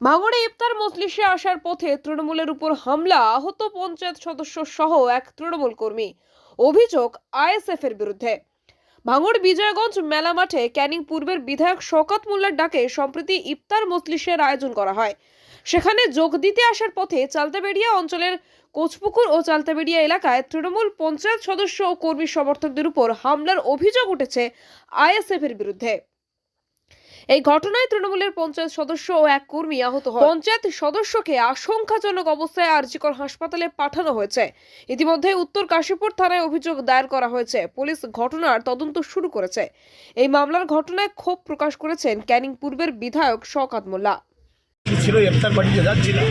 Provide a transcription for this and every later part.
ভাঙড়ে ইফতার মজলিসে আসার পথে তৃণমূলের উপর হামলা, আহত পঞ্চায়েত সদস্য সহ এক তৃণমূল কর্মী। অভিযোগ আইএসএফ এর বিরুদ্ধে। ভাঙড় বিজয়গঞ্জ মেলা মাঠে ক্যানিং পূর্বের বিধায়ক শওকত মোল্লার ডাকে সম্প্রতি ইফতার মজলিসের আয়োজন করা হয়। সেখানে যোগ দিতে আসার পথে চালতাবেড়িয়া অঞ্চলের কোচপুকুর ও চালতাবেড়িয়া এলাকায় তৃণমূল পঞ্চায়েত সদস্য ও কর্মী সমর্থকদের উপর হামলার অভিযোগ উঠেছে আইএসএফ এর বিরুদ্ধে। এই ঘটনায় তৃণমূলের পঞ্চায়েত সদস্য ও এক কর্মী আহত হয় পঞ্চায়েত সদস্যকে আশঙ্কাজনক অবস্থায় আরজিকর হাসপাতালে পাঠানো হয়েছে। ইতিমধ্যে উত্তর কাশীপুর থানায় অভিযোগ দায়ের করা হয়েছে। পুলিশ ঘটনার তদন্ত শুরু করেছে। এই মামলার ঘটনায় ক্ষোভ প্রকাশ করেছেন ক্যানিং পূর্বের বিধায়ক শওকাত মোল্লা। ছিল ইফতার পার্টিতে যাচ্ছিলাম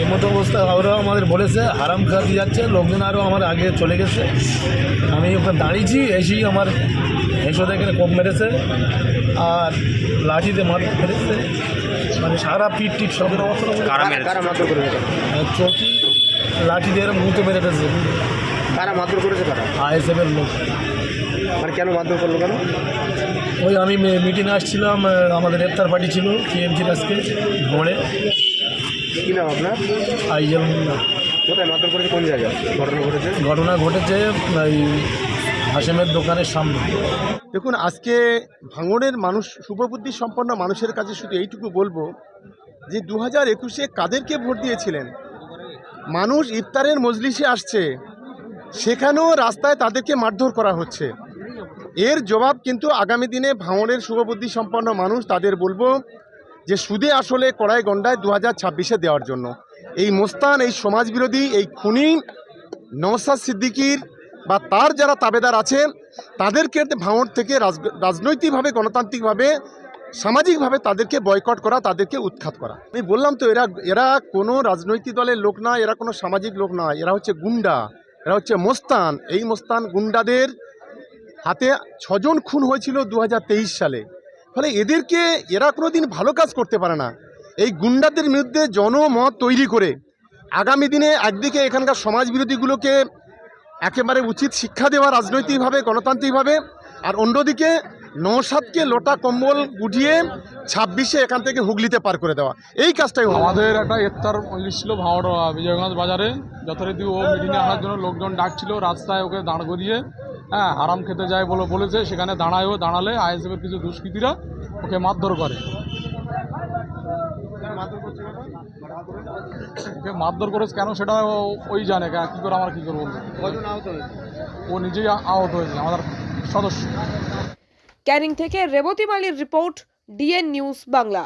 এই মতো অবস্থা ওরাও আমাদের বলেছে, হারাম খাতে যাচ্ছে, লোকজন আরও আমার আগে চলে গেছে। আমি ওখানে দাঁড়িয়েছি, এসেই আমার হেসো এখানে কোপ মেরেছে আর লাঠিতে মার ফেলেছে মানে সারা পিঠ টিট সব মেরেছে? চৌকি লাঠি দিয়ে মুখে মেরে ফেলছে কারা মারধর করেছে কারা? আইএসএফের লোক। মানে কেন মারধর করল কেন? ওই আমি মিটিংয়ে আসছিলাম আমাদের ইফতার পার্টি ছিল টিএমসির আজকে ভোরে। কি নাম আপনার? আইজল কোথায় মারধর করেছে? কোন জায়গায়? ঘটনা ঘটেছে? ঘটনা ঘটেছে এই হাসেমের দোকানের সামনে। দেখুন, আজকে ভাঙড়ের মানুষ শুভবুদ্ধি সম্পন্ন মানুষের কাছে শুধু এইটুকু বলব যে দু হাজার একুশে কাদেরকে ভোট দিয়েছিলেন? মানুষ ইফতারের মজলিসে আসছে, সেখানেও রাস্তায় তাদেরকে মারধর করা হচ্ছে। এর জবাব কিন্তু আগামী দিনে ভাঙড়ের শুভবুদ্ধি সম্পন্ন মানুষ তাদের বলব যে সুদে আসলে কড়াই গন্ডায় দু হাজার ছাব্বিশে দেওয়ার জন্য। এই মোস্তান, এই সমাজবিরোধী, এই খুনি নওসাদ সিদ্দিকির বা তার যারা তাবেদার আছে তাদেরকে ভাঙড় থেকে রাজ- রাজনৈতিকভাবে, গণতান্ত্রিকভাবে, সামাজিকভাবে তাদেরকে বয়কট করা, তাদেরকে উৎখাত করা। আমি বললাম তো, এরা এরা কোনো রাজনৈতিক দলের লোক না, এরা কোনো সামাজিক লোক না, এরা হচ্ছে গুন্ডা, এরা হচ্ছে মোস্তান। এই মোস্তান গুন্ডাদের হাতে ছজন খুন হয়েছিল দু হাজার তেইশ সালে। ফলে এদেরকে এরা কোনো দিন ভালো কাজ করতে পারে না। এই গুন্ডাদের বিরুদ্ধে জনমত তৈরি করে আগামী দিনে একদিকে এখানকার সমাজ বিরোধীগুলোকে একেবারে উচিত শিক্ষা দেওয়া রাজনৈতিকভাবে, গণতান্ত্রিকভাবে। আর অন্যদিকে নৌসাদকে লোটা কম্বল গুটিয়ে ছাব্বিশে এখান থেকে হুগলিতে পার করে দেওয়া। এই কাজটাই আমাদের একটা ইফতার ছিল ভাঙড় বিজয়গঞ্জ বাজারে। যথারীতি ও মিটিংয়ে আসার জন্য লোকজন ডাকছিল, রাস্তায় ওকে দাঁড় করিয়ে হ্যাঁ হারাম খেতে যায় বলে বলেছে। সেখানে দাঁড়ায় ও দাঁড়ালে আইএসএফের কিছু দুষ্কৃতীরা ওকে মারধর করে। মারধর করেছে কেন সেটা ওই জানে কেন কী করে আমার কী করব বলব ও নিজেই আহত হয়েছে আমাদের সদস্য। ক্যানিং থেকে রেবতী মালির রিপোর্ট ডিএন নিউজ বাংলা।